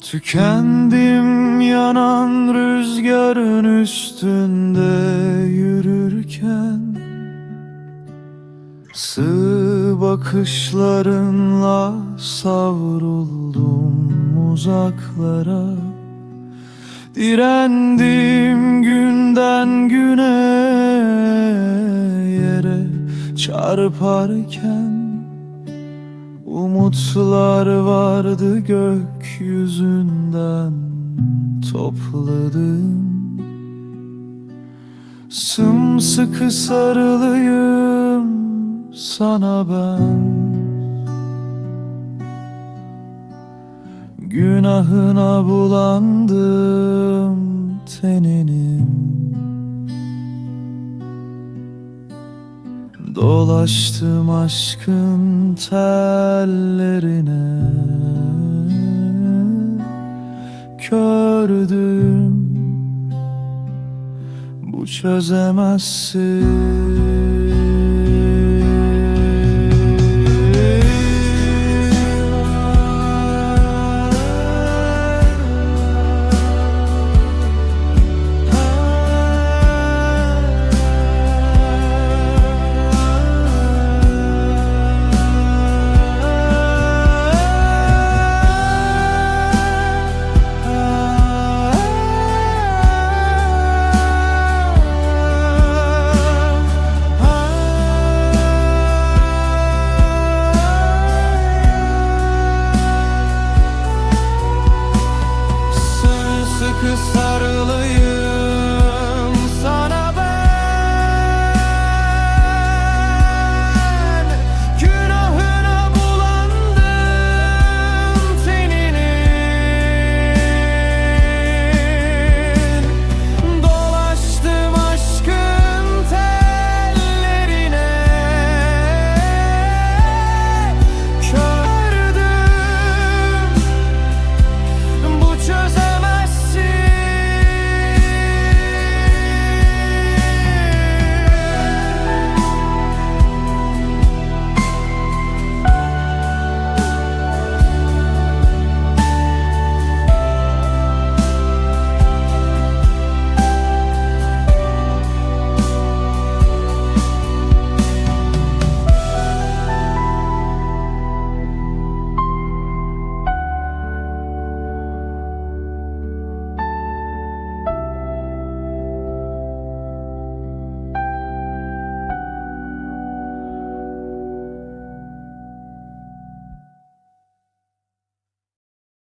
Tükendim yanan rüzgarın üstünde yürürken Sığ bakışlarınla savruldum uzaklara. Direndim günden güne yere çarparken Umutlar vardı gökyüzünden topladım. Sımsıkı sarılıyım sana ben. Günahına bulandım teninin Dolaştım aşkın tellerine. Kördüm bu çözemezsin focus on